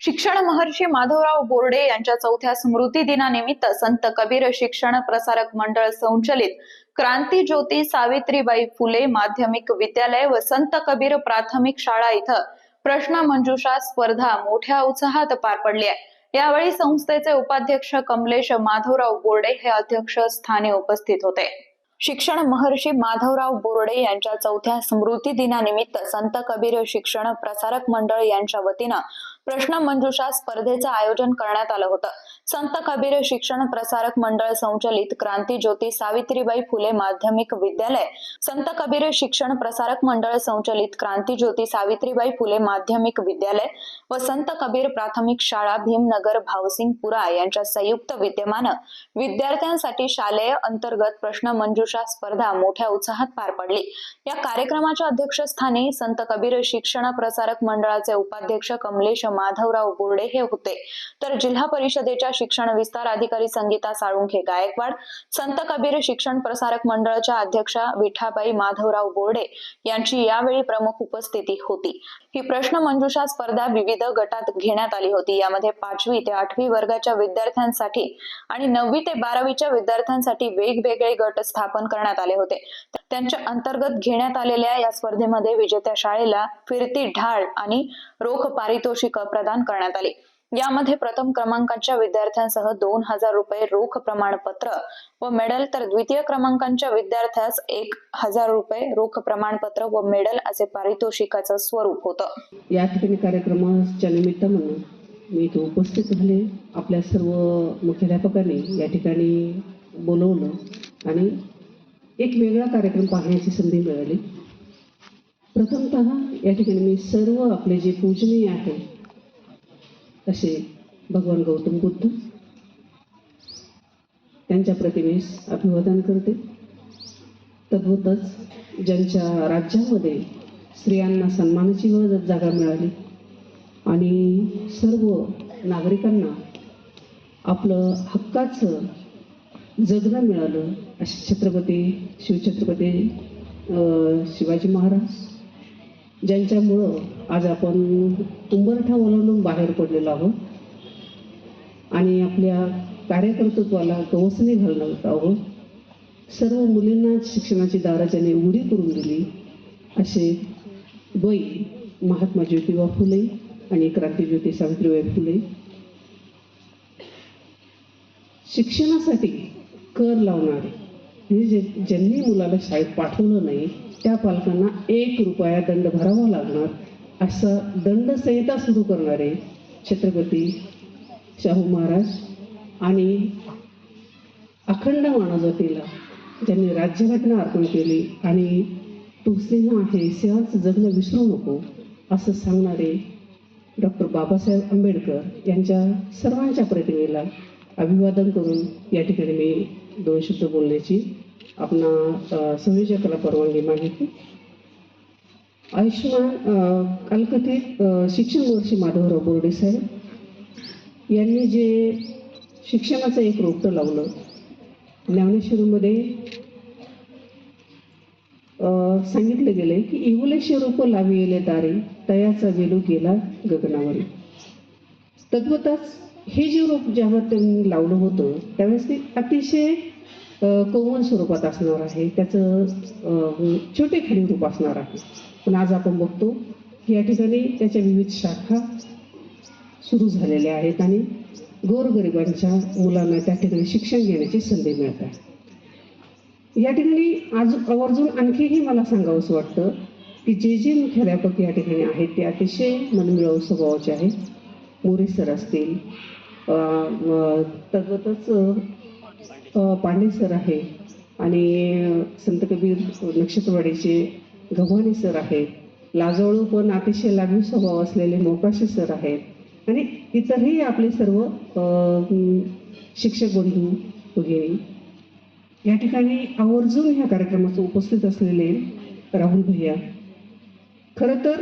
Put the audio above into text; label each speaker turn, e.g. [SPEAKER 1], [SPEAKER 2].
[SPEAKER 1] शिक्षण महर्षी माधवराव बोर्डे यांच्या चौथ्या स्मृती दिनानिमित्त संत कबीर शिक्षण प्रसारक मंडळ संचलित क्रांती ज्योती सावित्रीबाई फुले माध्यमिक विद्यालय व संत कबीर प्राथमिक शाळा इथं प्रश्न मंजुषा स्पर्धा मोठ्या उत्साहात पार पडली आहे. यावेळी संस्थेचे उपाध्यक्ष कमलेश माधवराव बोर्डे हे अध्यक्ष स्थानी उपस्थित होते. शिक्षण महर्षी माधवराव बोर्डे यांच्या चौथ्या स्मृती दिनानिमित्त संत कबीर शिक्षण प्रसारक मंडळ यांच्या वतीनं प्रश्नमंजुषा स्पर्धेचं आयोजन करण्यात आलं होतं. संत कबीर शिक्षण प्रसारक मंडळ संचलित क्रांती ज्योती सावित्रीबाई फुले माध्यमिक विद्यालय. संत कबीर शिक्षण प्रसारक मंडळ संचलित क्रांती ज्योती सावित्रीबाई फुले माध्यमिक विद्यालय व संत कबीर प्राथमिक शाळा भीमनगर भावसिंगपुरा यांच्या संयुक्त विद्यमानं विद्यार्थ्यांसाठी शालेय अंतर्गत प्रश्नमंजुषा स्पर्धा मोठ्या उत्साहात पार पडली. या कार्यक्रमाच्या अध्यक्षस्थानी संत कबीर शिक्षण प्रसारक मंडळाचे उपाध्यक्ष कमलेश माधवराव बोर्डे हे होते. तर जिल्हा परिषदेच्या शिक्षण विस्तार अधिकारी संगीता साळुंखे गायकवाड संत कबीर शिक्षण प्रसारक मंडळाच्या अध्यक्षा विठाबाई माधवराव बोर्डे यांची यावेळी प्रमुख उपस्थिती होती. ही प्रश्न मंजुषा स्पर्धा विविध गटात घेण्यात आली होती. यामध्ये पाचवी ते आठवी वर्गाच्या विद्यार्थ्यांसाठी आणि नववी ते बारावीच्या विद्यार्थ्यांसाठी वेगवेगळे गट स्थापन करण्यात आले होते. त्यांच्या अंतर्गत घेण्यात आलेल्या या स्पर्धेमध्ये विजेत्या शाळेला फिरती ढाळ आणि रोख पारितोषिक प्रदान करण्यात आली. यामध्ये प्रथम क्रमांकाच्या विद्यार्थ्यांसह दोन हजार रुपये रोख प्रमाणपत्र व मेडल तर द्वितीय क्रमांकाच्या विद्यार्थ्यास एक हजार रुपये रोख प्रमाणपत्र व मेडल असे पारितोषिकाचं स्वरूप होतं.
[SPEAKER 2] या ठिकाणी कार्यक्रमाच्या निमित्त म्हणून मी इथे उपस्थित झाले. आपल्या सर्व मुख्याध्यापकांनी या ठिकाणी बोलवलं आणि एक वेगळा कार्यक्रम पाहण्याची संधी मिळाली. प्रथमतः या ठिकाणी मी सर्व आपले जे पूजनीय आहे असे भगवान गौतम बुद्ध त्यांच्या प्रतिमेस अभिवादन करते. तद्वतच ज्यांच्या राज्यामध्ये स्त्रियांना सन्मानाची गरज जागा मिळाली आणि सर्व नागरिकांना आपलं हक्काचं जगणं मिळालं छत्रपती शिवछत्रपती शिवाजी महाराज ज्यांच्यामुळं आज आपण उंबरठा ओलांडून बाहेर पडलेलो आहोत आणि आपल्या कार्यकर्तृत्वाला गवसणी घालणार आहोत. सर्व मुलींना शिक्षणाची दारा ज्याने उघडी करून दिली असे द्वै महात्मा ज्योतिबा फुले आणि क्रांतीज्योती सावित्रीबाई फुले. शिक्षणासाठी कर लावणारे म्हणजे जे ज्यांनी मुलाला शाळेत पाठवलं नाही त्या पालकांना एक रुपया दंड भरावा लागणार असं दंडसंहिता सुरू करणारे छत्रपती शाहू महाराज आणि अखंड मानवजातीला ज्यांनी राज्यघटना अर्पण केली आणि तू सिंह आहे सिंहाचं जगणं विसरू नको असं सांगणारे डॉक्टर बाबासाहेब आंबेडकर यांच्या सर्वांच्या प्रतिमेला अभिवादन करून या ठिकाणी मी दोन शब्द बोलण्याची आपणा अ, संयोजकाला परवानगी मागितली. आयुष्यमान कालकथित शिक्षण वर्षी माधवराव बोर्डे साहेब यांनी जे शिक्षणाचं एक रोपटं लावलं ज्ञानेश्वरीमध्ये सांगितलं गेलंय की इवलेशे रूप लावी येले दारे तयाचा वेलू गेला गगनावरी. तद्वतच हे जे रोप जेव्हा त्यांनी लावलं होतं त्यावेळेस ते अतिशय कोमल स्वरूपात असणार आहे. त्याचं छोटे खडी रूप असणार आहे. पण आज आपण बघतो की या ठिकाणी त्याच्या विविध शाखा सुरू झालेल्या आहेत आणि गोरगरिबांच्या मुलांना त्या ठिकाणी शिक्षण घेण्याची संधी मिळत आहे. या ठिकाणी आज आवर्जून आणखीही मला सांगावंसं वाटतं की जे जे मुख्याध्यापक या ठिकाणी आहेत ते अतिशय मनमिळाऊ स्वभावाचे आहेत. मोरे सर असतील तगतच तद्वतच पांडे सर आहे. आणि संत कबीर नक्षत्रवाडीचे गव्हाणे सर आहेत. लाजवळू पण अतिशय लागू स्वभाव असलेले मोकाशे सर आहेत. आणि इतरही आपले सर्व शिक्षक बंधू वगैरे या ठिकाणी आवर्जून ह्या कार्यक्रमाचं उपस्थित असलेले राहुल भैया. खरं तर